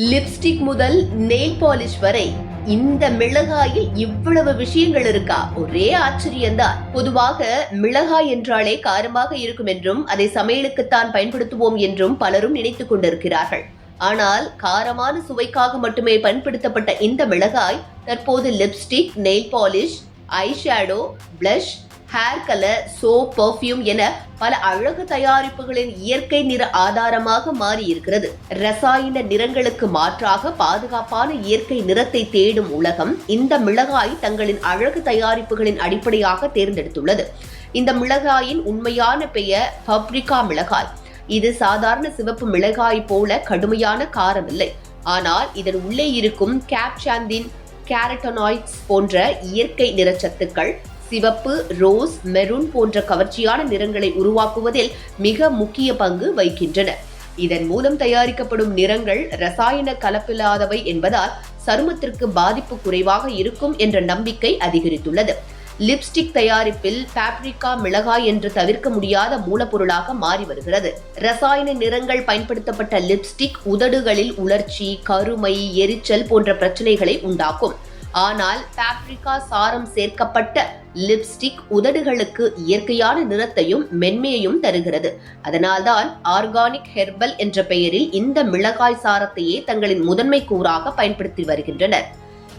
Lipstick முதல் nail polish வரை இந்த மிளகாயில் இவ்வளவு விஷயங்கள் இருக்கா? ஒரே ஆச்சரியம்தான். பொதுவாக மிளகாய் என்றாலே காரமாக இருக்கும் என்றும் அதை சமையலுக்குத்தான் பயன்படுத்துவோம் என்றும் பலரும் நினைத்துக் கொண்டிருக்கிறார்கள். ஆனால் காரமான சுவைக்காக மட்டுமே பயன்படுத்தப்பட்ட இந்த மிளகாய் தற்போது lipstick nail polish eye shadow blush hair colour soap perfume என பல அழகு தயாரிப்புகளின் இயற்கை நிற ஆதாரமாக மாறி இருக்கிறது ரசாயன நிறங்களுக்கு மாற்றாக பாதுகாப்பான இயற்கை நிறத்தை தேடும் உலகம் இந்த மிளகாய் தங்களின் அழகு தயாரிப்புகளின் அடிப்படையாக தேர்ந்தெடுத்துள்ளது. இந்த மிளகாயின் உண்மையான பெயர் பப்ரிகா மிளகாய். இது சாதாரண சிவப்பு மிளகாய் போல கடுமையான காரம் இல்லை ஆனால் இதன் உள்ளே இருக்கும் கேப்சாந்தின் கேரட்டனாய்ட்ஸ் போன்ற இயற்கை நிறச்சத்துக்கள் சிவப்பு ரோஸ் மெரூன் போன்ற கவர்ச்சியான நிறங்களை உருவாக்குவதில் மிக முக்கிய பங்கு வகிக்கின்றன. இதன் மூலம் தயாரிக்கப்படும் நிறங்கள் ரசாயன கலப்பில்லாதவை என்பதால் சருமத்திற்கு பாதிப்பு குறைவாக இருக்கும் என்ற நம்பிக்கை அதிகரித்துள்ளது. லிப்ஸ்டிக் தயாரிப்பில் பாப்ரிகா மிளகாய் என்று தவிர்க்க முடியாத மூலப்பொருளாக மாறி வருகிறது. ரசாயன நிறங்கள் பயன்படுத்தப்பட்ட லிப்ஸ்டிக் உதடுகளில் உலர்ச்சி கருமை எரிச்சல் போன்ற பிரச்சனைகளை உண்டாக்கும். ஆனால் பாப்ரிகா சாரம் சேர்க்கப்பட்ட லிப்ஸ்டிக் உதடுகளுக்கு இயற்கையான நிறத்தையும் மென்மையையும் தருகிறது. அதனால்தான் ஆர்கானிக் ஹெர்பல் என்ற பெயரில் இந்த மிளகாய் சாரத்தையே தங்களின் முதன்மை கூறாக பயன்படுத்தி வருகின்றனர்.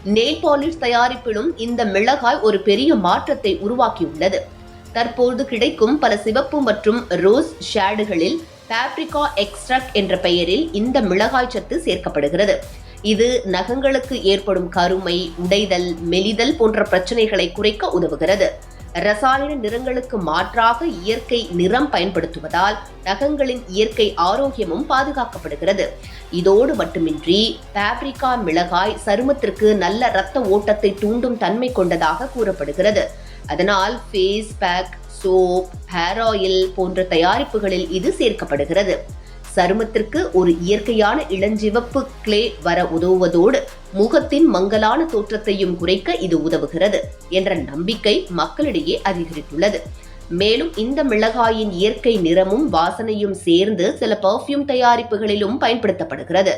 நெயில் பாலிஷ் தயாரிப்பிலும் இந்த மிளகாய் ஒரு பெரிய மாற்றத்தை உருவாக்கியுள்ளது. தற்போது கிடைக்கும் பல சிவப்பு மற்றும் ரோஸ் ஷேடுகளில் பாப்ரிகா எக்ஸ்ட்ராக்ட் என்ற பெயரில் இந்த மிளகாய் சத்து சேர்க்கப்படுகிறது. இது நகங்களுக்கு ஏற்படும் கருமை உடைதல் மெலிதல் போன்ற பிரச்சனைகளை குறைக்க உதவுகிறது. ரசாயன நிறங்களுக்கு மாற்றாக இயற்கை நிறம் பயன்படுத்துவதால் நகங்களின் இயற்கை ஆரோக்கியமும் பாதுகாக்கப்படுகிறது. இதோடு மட்டுமின்றி பாப்ரிகா மிளகாய் சருமத்திற்கு நல்ல இரத்த ஓட்டத்தை தூண்டும் தன்மை கொண்டதாக கூறப்படுகிறது. அதனால் face pack soap hair oil போன்ற தயாரிப்புகளில் இது சேர்க்கப்படுகிறது. சருமத்திற்கு ஒரு இயற்கையான இளஞ்சிவப்பு கிளே வர உதவுவதோடு முகத்தின் மங்கலான தோற்றத்தையும் குறைக்க இது உதவுகிறது என்ற நம்பிக்கை மக்களிடையே அதிகரித்துள்ளது. மேலும் இந்த மிளகாயின் இயற்கை நிறமும் வாசனையும் சேர்ந்து சில பர்ஃப்யூம் தயாரிப்புகளிலும் பயன்படுத்தப்படுகிறது.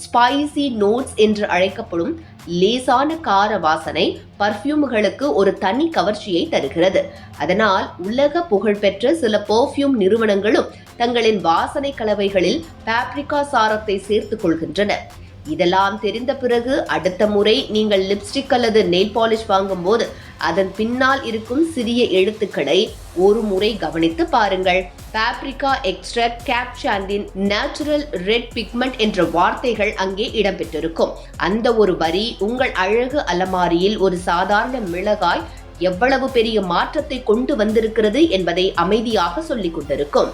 ஸ்பைசி நோட்ஸ் என்று அழைக்கப்படும் லேசான கார வாசனை பர்ஃப்யூம்களுக்கு ஒரு தனி கவர்ச்சியை தருகிறது. அதனால் உலக புகழ்பெற்ற சில பர்ஃப்யூம் நிறுவனங்களும் தங்களின் வாசனை கலவைகளில் பாப்ரிகா சாரத்தை சேர்த்துக் கொள்கின்றன. இதெல்லாம் தெரிந்த பிறகு அடுத்த முறை நீங்கள் லிப்ஸ்டிக் அல்லது நெயில் பாலிஷ் வாங்கும் போது அதன் பின்னால் இருக்கும் சிறிய எழுத்துக்களை ஒரு முறை கவனித்து பாருங்கள். Paprika extract capsanthin natural red pigment என்ற வார்த்தைகள் அங்கே இடம்பெற்றிருக்கும். அந்த ஒரு வரி உங்கள் அழகு அலமாரியில் ஒரு சாதாரண மிளகாய் எவ்வளவு பெரிய மாற்றத்தை கொண்டு வந்திருக்கிறது என்பதை அமைதியாக சொல்லிக் கொண்டிருக்கும்.